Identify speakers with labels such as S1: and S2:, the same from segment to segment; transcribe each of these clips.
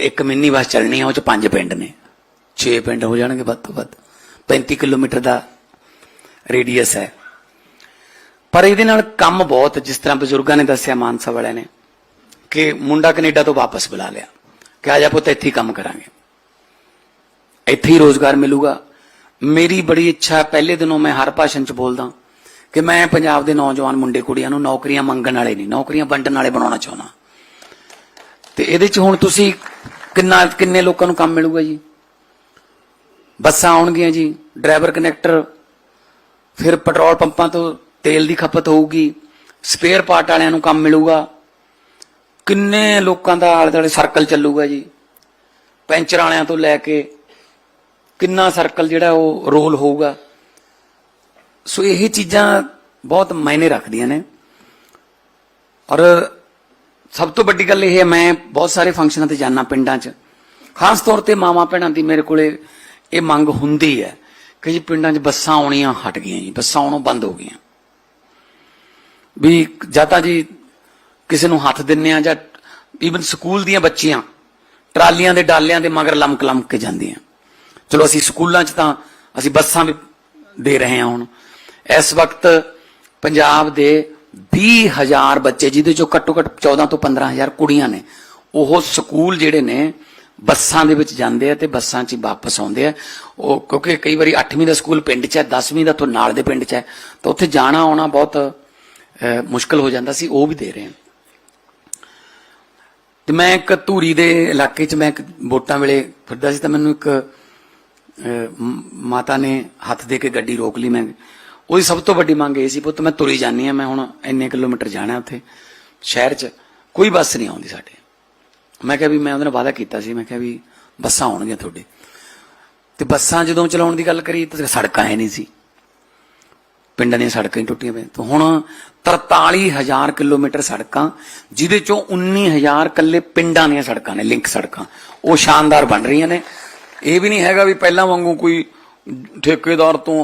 S1: ਇੱਕ mini bus ਚੱਲਣੀ ਆ, ਉਹ ਚ ਪੰਜ ਪਿੰਡ ਨੇ। 6 ਪਿੰਡ ਹੋ ਜਾਣਗੇ ਵੱਧ ਤੋਂ ਵੱਧ। 35 ਕਿਲੋਮੀਟਰ ਦਾ ਰੇਡੀਅਸ ਹੈ। ਪਰ ਇਹਦੇ ਨਾਲ ਕੰਮ ਬਹੁਤ, ਜਿਸ ਤਰ੍ਹਾਂ ਬਜ਼ੁਰਗਾਂ ਨੇ ਦੱਸਿਆ, ਮਾਨਸਾ ਵਾਲਿਆਂ ਨੇ, ਕਿ ਮੁੰਡਾ ਕੈਨੇਡਾ ਤੋਂ ਵਾਪਸ ਬੁਲਾ ਲਿਆ। ਕਿ ਆ ਜਾ ਪੁੱਤ, ਇੱਥੇ ਕੰਮ ਕਰਾਂਗੇ। ਇੱਥੇ ਹੀ ਰੋਜ਼ਗਾਰ ਮਿਲੂਗਾ। ਮੇਰੀ ਬੜੀ ਇੱਛਾ, ਪਹਿਲੇ ਦਿਨੋਂ ਮੈਂ ਹਰ ਭਾਸ਼ਣ 'ਚ ਬੋਲਦਾ, ਕਿ ਮੈਂ ਪੰਜਾਬ ਦੇ ਨੌਜਵਾਨ ਮੁੰਡੇ ਕੁੜੀਆਂ ਨੂੰ ਨੌਕਰੀਆਂ ਮੰਗਣ ਵਾਲੇ ਨਹੀਂ, ਨੌਕਰੀਆਂ ਵੰਡਣ ਵਾਲੇ ਬਣਾਉਣਾ ਚਾਹੁੰਦਾ। ਤੇ ਇਹਦੇ 'ਚ ਹੁਣ ਤੁਸੀਂ ਕਿੰਨਾ, ਕਿੰਨੇ ਲੋਕਾਂ ਨੂੰ ਕੰਮ ਮਿਲੂਗਾ ਜੀ? ਬੱਸਾਂ ਆਉਣਗੀਆਂ ਜੀ, ਡਰਾਈਵਰ, ਕਨੈਕਟਰ, ਫਿਰ ਪੈਟਰੋਲ ਪੰਪਾਂ ਤੋਂ ਤੇਲ ਦੀ ਖਪਤ ਹੋਊਗੀ, ਸਪੇਅਰ ਪਾਰਟ ਵਾਲਿਆਂ ਨੂੰ ਕੰਮ ਮਿਲੂਗਾ। ਕਿੰਨੇ ਲੋਕਾਂ ਦਾ ਆਲੇ ਦੁਆਲੇ ਸਰਕਲ ਚੱਲੂਗਾ ਜੀ? ਪੈਂਚਰ ਵਾਲਿਆਂ ਤੋਂ ਲੈ ਕੇ ਕਿੰਨਾ ਸਰਕਲ ਜਿਹੜਾ ਉਹ ਰੋਲ ਹੋਊਗਾ? ਸੋ ਇਹ ਚੀਜ਼ਾਂ ਬਹੁਤ ਮਾਇਨੇ ਰੱਖਦੀਆਂ ਨੇ। ਔਰ ਸਭ ਤੋਂ ਵੱਡੀ ਗੱਲ ਇਹ ਹੈ, ਮੈਂ ਬਹੁਤ ਸਾਰੇ ਫੰਕਸ਼ਨਾਂ ਤੇ ਜਾਣਾ ਪਿੰਡਾਂ 'ਚ। ਖਾਸ ਤੌਰ ਤੇ ਮਾਮਾ ਭੈਣਾਂ ਦੀ ਮੇਰੇ ਕੋਲੇ ਇਹ ਮੰਗ ਹੁੰਦੀ ਹੈ ਕਿ ਜੀ ਪਿੰਡਾਂ 'ਚ ਬੱਸਾਂ ਆਉਣੀਆਂ ਹਟ ਗਈਆਂ ਜੀ, ਬੱਸਾਂ ਆਉਣੋਂ ਬੰਦ ਹੋ ਗਈਆਂ। ਵੀ ਜਾਂ ਤਾਂ ਜੀ ਕਿਸੇ ਨੂੰ ਹੱਥ ਦਿੰਨੇ ਆ ਜਾਂ ਈਵਨ ਸਕੂਲ ਦੀਆਂ ਬੱਚੀਆਂ ਟਰਾਲੀਆਂ ਦੇ ਡਾਲਿਆਂ ਦੇ ਮਗਰ ਲਮਕ ਲਮਕ ਕੇ ਜਾਂਦੀਆਂ। ਚਲੋ ਅਸੀਂ ਸਕੂਲਾਂ 'ਚ ਤਾਂ ਅਸੀਂ ਬੱਸਾਂ ਵੀ ਦੇ ਰਹੇ ਹਾਂ ਹੁਣ। ਇਸ ਵਕਤ ਪੰਜਾਬ ਦੇ 20000 ਬੱਚੇ ਜਿਹਦੇ ਚੋਂ ਘੱਟੋ ਘੱਟ 14 ਤੋਂ 15000 ਕੁੜੀਆਂ ਨੇ। ਉਹ ਸਕੂਲ ਜਿਹੜੇ ਨੇ ਬੱਸਾਂ ਦੇ ਵਿੱਚ ਜਾਂਦੇ ਆ ਤੇ ਬੱਸਾਂ 'ਚ ਵਾਪਸ ਆਉਂਦੇ ਆ। ਉਹ ਕਿਉਂਕਿ ਕਈ ਵਾਰੀ 8ਵੀਂ ਦਾ ਸਕੂਲ ਪਿੰਡ 'ਚ ਹੈ 10ਵੀਂ ਦਾ ਤੋਂ ਨਾਲ ਦੇ ਪਿੰਡ 'ਚ ਹੈ। ਤਾਂ ਉੱਥੇ ਜਾਣਾ ਆਉਣਾ ਬਹੁਤ ਅਹ, ਮੁਸ਼ਕਲ ਹੋ ਜਾਂਦਾ ਸੀ ਉਹ ਵੀ ਦੇ ਰਹੇ ਹਾਂ ਤੇ ਮੈਂ ਇੱਕ ਧੂਰੀ ਦੇ ਇਲਾਕੇ 'ਚ ਮੈਂ ਇੱਕ ਵੋਟਾਂ ਵੇਲੇ ਫਿਰਦਾ ਸੀ ਤਾਂ ਮੈਨੂੰ ਇੱਕ ਅਹ, ਮਾਤਾ ਨੇ ਹੱਥ ਦੇ ਕੇ ਗੱਡੀ ਰੋਕ ਲਈ। ਮੈਂ ਉਹਦੀ ਸਭ ਤੋਂ ਵੱਡੀ ਮੰਗ ਇਹ ਸੀ, ਪੁੱਤ ਮੈਂ ਤੁਰੀ ਜਾਨੀ ਆ ਮੈਂ ਹੁਣ ਇੰਨੇ ਕਿਲੋਮੀਟਰ ਜਾਣਾ ਉੱਥੇ, ਸ਼ਹਿਰ 'ਚ ਕੋਈ ਬੱਸ ਨਹੀਂ ਆਉਂਦੀ ਸਾਡੇ। ਮੈਂ ਕਿਹਾ ਵੀ ਮੈਂ ਉਹਦੇ ਨਾਲ ਵਾਅਦਾ ਕੀਤਾ ਸੀ, ਮੈਂ ਕਿਹਾ ਵੀ ਬੱਸਾਂ ਆਉਣਗੀਆਂ ਤੁਹਾਡੇ। ਤੇ ਬੱਸਾਂ ਜਦੋਂ ਚਲਾਉਣ ਦੀ ਗੱਲ ਕਰੀ ਤਾਂ ਸੜਕਾਂ ਹੈ ਨਹੀਂ ਸੀ। ਪਿੰਡਾਂ ਦੀਆਂ ਸੜਕਾਂ ਹੀ ਟੁੱਟੀਆਂ ਪਈਆਂ। ਤਾਂ ਹੁਣ 43000 ਕਿਲੋਮੀਟਰ ਸੜਕਾਂ, ਜਿਹਦੇ ਚੋਂ 19000 ਕੱਲੇ ਪਿੰਡਾਂ ਦੀਆਂ ਸੜਕਾਂ ਨੇ, ਲਿੰਕ ਸੜਕਾਂ। ਉਹ ਸ਼ਾਨਦਾਰ ਬਣ ਰਹੀਆਂ ਨੇ। ਇਹ ਵੀ ਨਹੀਂ ਹੈਗਾ ਵੀ ਪਹਿਲਾਂ ਵਾਂਗੂ ਕੋਈ ਠੇਕੇਦਾਰ ਤੋਂ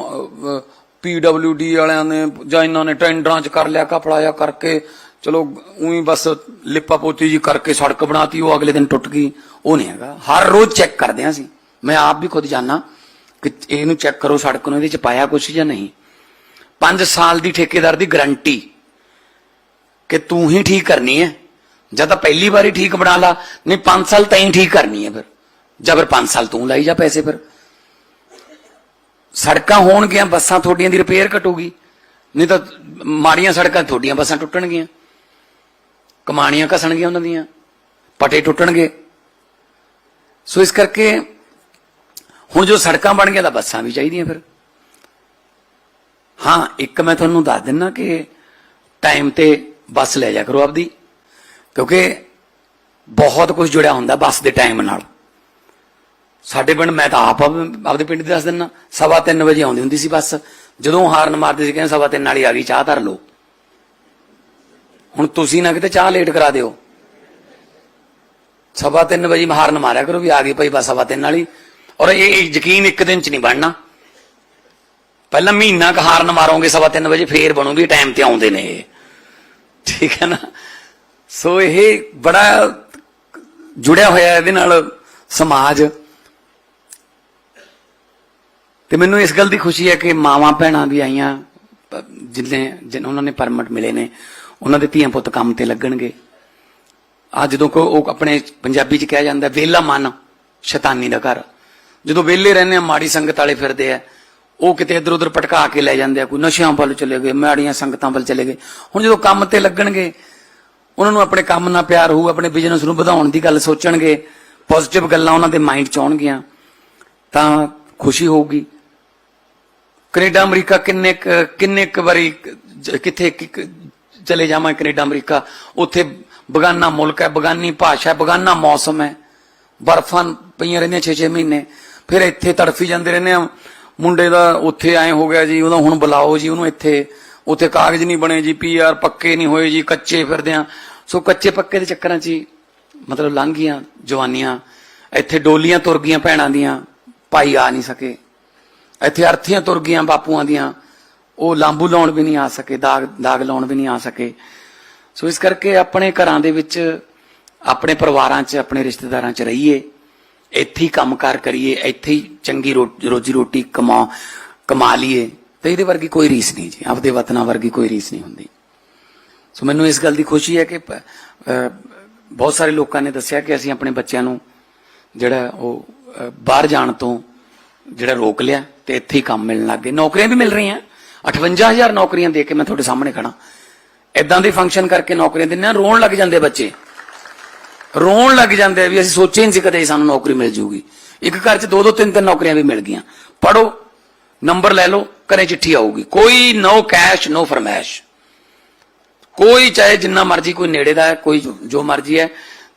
S1: ਪੀਡਬਲਯੂਡੀ ਵਾਲਿਆਂ ਨੇ ਜਾਂ ਇਹਨਾਂ ਨੇ ਟੈਂਡਰਾਂ 'ਚ ਕਰ ਲਿਆ ਕਪੜਾਇਆ ਕਰਕੇ, ਚਲੋ ਉਹੀ ਬਸ ਲਿਪਾ ਪੋਤੀ ਜੀ ਕਰਕੇ ਸੜਕ ਬਣਾਤੀ, ਉਹ ਅਗਲੇ ਦਿਨ ਟੁੱਟ ਗਈ। ਉਹ ਨਹੀਂ ਹੈਗਾ। ਹਰ ਰੋਜ਼ ਚੈੱਕ ਕਰਦੇ ਹਾਂ ਅਸੀਂ। ਮੈਂ ਆਪ ਵੀ ਖੁਦ ਜਾਣਾ ਕਿ ਇਹਨੂੰ ਚੈੱਕ ਕਰੋ ਸੜਕ ਨੂੰ, ਇਹਦੇ 'ਚ ਪਾਇਆ ਕੁਛ ਜਾਂ ਨਹੀਂ। 5 ਸਾਲ ਦੀ ਠੇਕੇਦਾਰ ਦੀ ਗਾਰੰਟੀ ਕਿ ਤੂੰ ਹੀ ਠੀਕ ਕਰਨੀ ਹੈ। ਜਾਂ ਤਾਂ ਪਹਿਲੀ ਵਾਰੀ ਠੀਕ ਬਣਾ ਲਾ, ਨਹੀਂ 5 ਸਾਲ ਤਾਂ ਹੀ ਠੀਕ ਕਰਨੀ ਹੈ ਫਿਰ। ਜਾਂ ਫਿਰ 5 ਸਾਲ ਤੂੰ ਲਾਈ ਜਾ ਪੈਸੇ ਫਿਰ। ਸੜਕਾਂ ਹੋਣਗੀਆਂ, ਬੱਸਾਂ ਤੁਹਾਡੀਆਂ ਦੀ ਰਿਪੇਅਰ ਘਟੂਗੀ। ਨਹੀਂ ਤਾਂ ਮਾੜੀਆਂ ਸੜਕਾਂ ਤੁਹਾਡੀਆਂ ਬੱਸਾਂ ਟੁੱਟਣਗੀਆਂ। ਕਮਾਣੀਆਂ ਘਸਣਗੀਆਂ ਉਹਨਾਂ ਦੀਆਂ। ਪਟੇ ਟੁੱਟਣਗੇ। ਸੋ ਇਸ ਕਰਕੇ ਹੁਣ ਜੋ ਸੜਕਾਂ ਬਣ ਗਈਆਂ ਤਾਂ ਬੱਸਾਂ ਵੀ ਚਾਹੀਦੀਆਂ ਫਿਰ। ਹਾਂ, ਇੱਕ ਮੈਂ ਤੁਹਾਨੂੰ ਦੱਸ ਦਿੰਨਾ ਕਿ ਟਾਈਮ ਤੇ ਬੱਸ ਲੈ ਜਾ ਕਰੋ ਆਪਦੀ। ਕਿਉਂਕਿ ਬਹੁਤ ਕੁਝ ਜੁੜਿਆ ਹੁੰਦਾ ਬੱਸ ਦੇ ਟਾਈਮ ਨਾਲ। ਸਾਡੇ ਪਿੰਡ ਮੈਂ ਤਾਂ ਆਪ ਆਪਦੇ ਪਿੰਡ ਦੇ ਦੱਸ ਦਿੰਨਾ। ਸਵਾ ਤਿੰਨ ਵਜੇ ਆਉਂਦੀ ਹੁੰਦੀ ਸੀ ਬੱਸ। ਜਦੋਂ ਹਾਰਨ ਮਾਰਦੇ ਸੀ, ਕਹਿੰਦੇ ਸਵਾ ਤਿੰਨ ਵਾਲੀ ਆ ਗਈ, ਚਾਹ ਧਰ ਲਓ। ਹੁਣ ਤੁਸੀਂ ਨਾ ਕਿਤੇ ਚਾਹ ਲੇਟ ਕਰਾ ਦਿਓ। ਸਵਾ ਤਿੰਨ ਵਜੇ ਹਾਰਨ ਮਾਰਿਆ ਕਰੋ ਵੀ ਆ ਗਈ ਭਾਈ ਬੱਸ ਸਵਾ ਤਿੰਨ ਵਾਲੀ। ਔਰ ਇਹ ਯਕੀਨ ਇੱਕ ਦਿਨ ਚ ਨਹੀਂ ਬਣਨਾ। ਪਹਿਲਾਂ ਮਹੀਨਾ ਕ ਹਾਰਨ ਮਾਰੋਗੇ, ਸਵਾ ਤਿੰਨ ਵਜੇ ਫੇਰ ਬਣੂਗੀ ਟਾਈਮ ਤੇ ਆਉਂਦੇ ਨੇ ਇਹ। ਠੀਕ ਹੈ ਨਾ? ਸੋ ਇਹ ਬੜਾ ਜੁੜਿਆ ਹੋਇਆ ਇਹਦੇ ਨਾਲ ਸਮਾਜ। ਤੇ ਮੈਨੂੰ ਇਸ ਗੱਲ ਦੀ ਖੁਸ਼ੀ ਹੈ ਕਿ ਮਾਵਾਂ ਭੈਣਾਂ ਵੀ ਆਈਆਂ, ਜਿੰਨੇ ਜਿਨ੍ਹਾਂ ਜਿਨ ਉਹਨਾਂ ਨੇ ਪਰਮਿਟ ਮਿਲੇ ਨੇ। ਉਹਨਾਂ ਦੇ ਧੀਆਂ ਪੁੱਤ ਕੰਮ ਤੇ ਲੱਗਣਗੇ। ਆ ਜਦੋਂ ਕੋ ਉਹ ਆਪਣੇ ਪੰਜਾਬੀ ਚ ਕਿਹਾ ਜਾਂਦਾ, ਵੇਲਾ ਮਨ, ਸ਼ੈਤਾਨੀ ਦਾ ਘਰ। ਜਦੋਂ ਵਿਹਲੇ ਰਹਿੰਦੇ ਆ ਮਾੜੀ ਸੰਗਤ ਵਾਲੇ ਫਿਰਦੇ ਆ, ਉਹ ਕਿਤੇ ਇਧਰ ਉਧਰ ਭਟਕਾ ਕੇ ਲੈ ਜਾਂਦੇ ਆ, ਕੋਈ ਨਸ਼ਿਆਂ ਵੱਲ ਚਲੇ ਗਏ, ਮਾੜੀਆਂ ਸੰਗਤਾਂ ਵੱਲ ਚਲੇ ਗਏ। ਹੁਣ ਜਦੋਂ ਕੰਮ ਤੇ ਲੱਗਣਗੇ, ਉਹਨਾਂ ਨੂੰ ਆਪਣੇ ਕੰਮ ਨਾਲ ਪਿਆਰ ਹੋਊ, ਆਪਣੇ ਬਿਜ਼ਨਸ ਨੂੰ ਵਧਾਉਣ ਦੀ ਗੱਲ ਸੋਚਣਗੇ ਪੋਜ਼ਿਟਿਵ ਗੱਲਾਂ ਉਹਨਾਂ ਦੇ ਮਾਈਂਡ ਚ ਆਉਣਗੀਆਂ, ਤਾਂ ਖੁਸ਼ੀ ਹੋਊਗੀ। ਕੈਨੇਡਾ, ਅਮਰੀਕਾ ਕਿੰਨੇ ਕੁ- ਕਿੰਨੇ ਕੁ ਵਾਰੀ ਕਿੱਥੇ ਚਲੇ ਜਾਵਾਂ ਕੈਨੇਡਾ, ਅਮਰੀਕਾ? ਉੱਥੇ ਬਗਾਨਾ ਮੁਲਕ ਹੈ, ਬਗਾਨੀ ਭਾਸ਼ਾ ਹੈ, ਬਗਾਨਾ ਮੌਸਮ ਹੈ। ਬਰਫਾਂ ਪਈਆਂ ਰਹਿੰਦੀਆਂ 6-6 ਮਹੀਨੇ। ਫਿਰ ਇੱਥੇ ਤੜਫੀ ਜਾਂਦੇ ਰਹਿੰਦੇ ਆ ਮੁੰਡੇ ਦਾ ਉੱਥੇ ਐ ਹੋ ਗਿਆ ਜੀ, ਉਹਦਾ ਹੁਣ ਬੁਲਾਓ ਜੀ ਉਹਨੂੰ ਇੱਥੇ। ਉੱਥੇ ਕਾਗਜ਼ ਨਹੀਂ ਬਣੇ ਜੀ, ਪੀਆਰ ਪੱਕੇ ਨਹੀਂ ਹੋਏ ਜੀ, ਕੱਚੇ ਫਿਰਦੇ ਆ ਸੋ ਕੱਚੇ ਪੱਕੇ ਦੇ ਚੱਕਰਾਂ 'ਚ ਹੀ ਮਤਲਬ ਲੰਘ ਗਈਆਂ ਜਵਾਨੀਆਂ। ਇੱਥੇ ਡੋਲੀਆਂ ਤੁਰ ਗਈਆਂ ਭੈਣਾਂ ਦੀਆਂ, ਭਾਈ ਆ ਨਹੀਂ ਸਕੇ। ਇੱਥੇ ਅਰਥੀਆਂ ਤੁਰ ਗਈਆਂ ਬਾਪੂਆਂ ਦੀਆਂ। ਉਹ ਲਾਂਬੂ ਲਾਉਣ ਵੀ ਨਹੀਂ ਆ ਸਕੇ, ਦਾਗ ਦਾਗ ਲਾਉਣ ਵੀ ਨਹੀਂ ਆ ਸਕੇ। ਸੋ ਇਸ ਕਰਕੇ ਆਪਣੇ ਘਰਾਂ ਦੇ ਵਿੱਚ, ਆਪਣੇ ਪਰਿਵਾਰਾਂ 'ਚ, ਆਪਣੇ ਰਿਸ਼ਤੇਦਾਰਾਂ 'ਚ ਰਹੀਏ। ਇੱਥੇ ਹੀ ਕੰਮਕਾਰ ਕਰੀਏ, ਇੱਥੇ ਹੀ ਚੰਗੀ ਰੋ- ਰੋਜੀ ਰੋਟੀ ਕਮਾ ਕਮਾ ਲਈਏ। ਤੇ ਇਹਦੇ ਵਰਗੀ ਕੋਈ ਰੀਸ ਨਹੀਂ ਜੀ। ਆਪਦੇ ਵਤਨਾਂ ਵਰਗੀ ਕੋਈ ਰੀਸ ਨਹੀਂ ਹੁੰਦੀ। ਸੋ ਮੈਨੂੰ ਇਸ ਗੱਲ ਦੀ ਖੁਸ਼ੀ ਹੈ ਕਿ ਬਹੁਤ ਸਾਰੇ ਲੋਕਾਂ ਨੇ ਦੱਸਿਆ ਕਿ ਅਸੀਂ ਆਪਣੇ ਬੱਚਿਆਂ ਨੂੰ ਜਿਹੜਾ ਉਹ ਬਾਹਰ ਜਾਣ ਤੋਂ ਜਿਹੜਾ ਰੋਕ ਲਿਆ ਤੇ ਇੱਥੇ ਹੀ ਕੰਮ ਮਿਲਣ ਲੱਗ ਗਏ। ਨੌਕਰੀਆਂ ਵੀ ਮਿਲ ਰਹੀਆਂ। 58000 ਨੌਕਰੀਆਂ ਦੇ ਕੇ ਮੈਂ ਤੁਹਾਡੇ ਸਾਹਮਣੇ ਖੜਾ ਇਦਾਂ ਦੇ ਫੰਕਸ਼ਨ ਕਰਕੇ ਨੌਕਰੀਆਂ ਦਿੰਦੇ ਆ ਰੋਣ ਲੱਗ ਜਾਂਦੇ ਬੱਚੇ। ਰੋਣ ਲੱਗ ਜਾਂਦੇ ਆ ਵੀ ਅਸੀਂ ਸੋਚੇ ਨਹੀਂ ਸੀ ਕਦੇ ਸਾਨੂੰ ਨੌਕਰੀ ਮਿਲ ਜੂਗੀ। ਇੱਕ ਘਰ 'ਚ ਦੋ ਦੋ ਤਿੰਨ ਤਿੰਨ ਨੌਕਰੀਆਂ ਵੀ ਮਿਲ ਗਈਆਂ। ਪੜੋ ਨੰਬਰ ਲੈ ਲਓ, ਘਰੇ ਚਿੱਠੀ ਆਊਗੀ। ਕੋਈ ਨੋ ਕੈਸ਼ ਨੋ ਫਰਮੈਸ਼ ਕੋਈ ਚਾਹੇ ਜਿੰਨਾ ਮਰਜ਼ੀ, ਕੋਈ ਨੇੜੇ ਦਾ ਹੈ, ਕੋਈ ਜੋ- ਜੋ ਮਰਜ਼ੀ ਹੈ।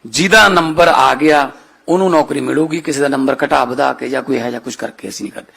S1: ਜਿਹਦਾ ਨੰਬਰ ਆ ਗਿਆ ਉਹਨੂੰ ਨੌਕਰੀ ਮਿਲੂਗੀ, ਕਿਸੇ ਦਾ ਨੰਬਰ ਘਟਾ ਵਧਾ ਕੇ ਜਾਂ ਕੋਈ ਇਹੋ ਜਿਹਾ ਕੁਝ ਕਰਕੇ ਅਸੀਂ ਨਹੀਂ ਕਰਦੇ।